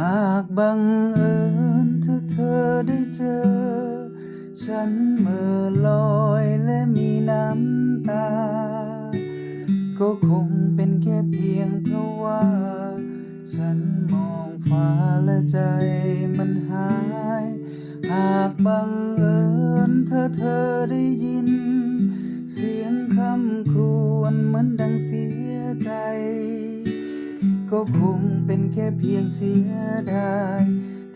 หากบังเอิญเธอเธอได้เจอ ฉันเมื่อลอยและมีน้ำตา ก็คงเป็นแค่เพียงเพราะว่า ฉันมองฟ้าและใจมันหาย หากบังเอิญเธอเธอได้ยิน เสียงคำครวญเหมือนดังเสียใจ ก็คงเป็นแค่เพียงเสียดาย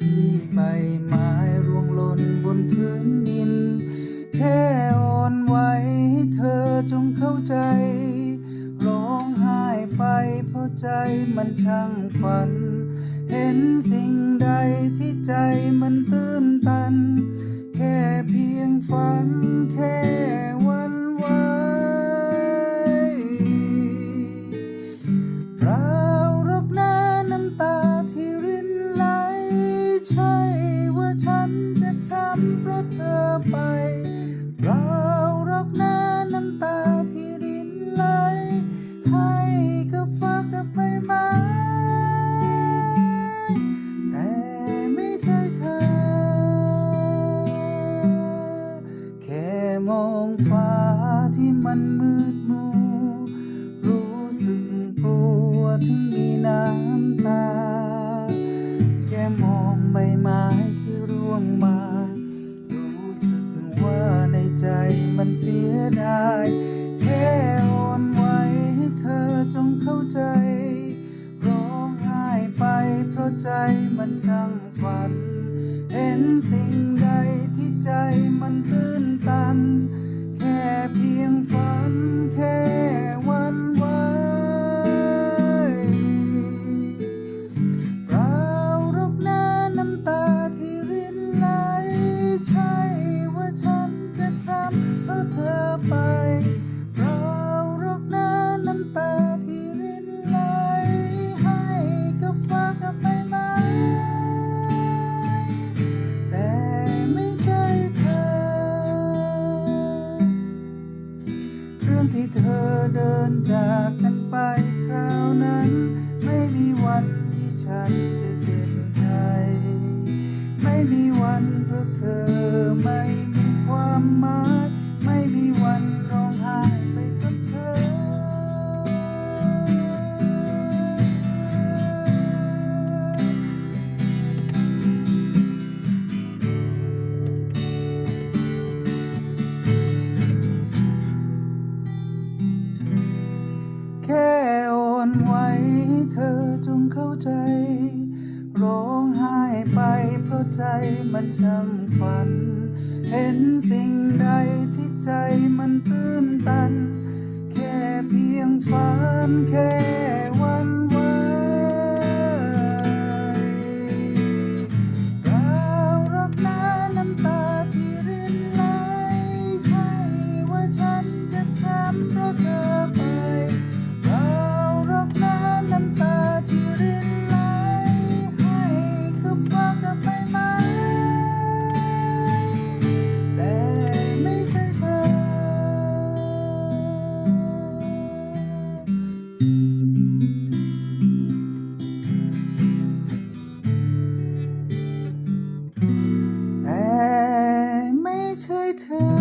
ที่ใบไม้ร่วงหล่นบนพื้นดิน แค่อ่อนไหวให้เธอจงเข้าใจ ร้องไห้ไปเพราะใจมันช่างฝัน เห็นสิ่งใดที่ใจมันตื้นตัน แค่เพียงฝัน ไปเปล่าหรอกนะน้ำตาที่รินไหล ให้กับฟ้ากับใบไม้แต่ไม่ใช่เธอ แค่มองฟ้าที่มันมืดมัวรู้สึกกลัวถึงมีน้ำตาียดายแค่อ่อนไหวให้เธอจงเข้าใจ ร้องไห้ไปเพราะใจมันช่างฝัน เห็นสิ่งใดที่ใจมันตื้นตัน แค่เพียงฝันแค่วันไหวเปล่ารอกนะน้ำตาที่รินไหลใช่ว่าฉันเจ็บช้ำ อไปเปล่าหรอกนะน้ำตาที่รินไหลให้กับฟ้ากับใบไม้แต่ไม่ใช่เธอ เรื่องที่เธอเดินจากกันไปคราวนั้น ไม่มีวันที่ฉันจะเจ็บใจ ไม่มีวันเพราะเธอไม่มีความหมาย เธอจงเข้าใจ ร้องไห้ไปเพราะใจมันช่ำฝัน เห็นสิ่งใดที่ใจมันตื้นตัน แค่เพียงฝันแค่วันวายรารับน้ำน้ำตาที่รินไหลใครว่าฉันจะทำเพราะเธอ return.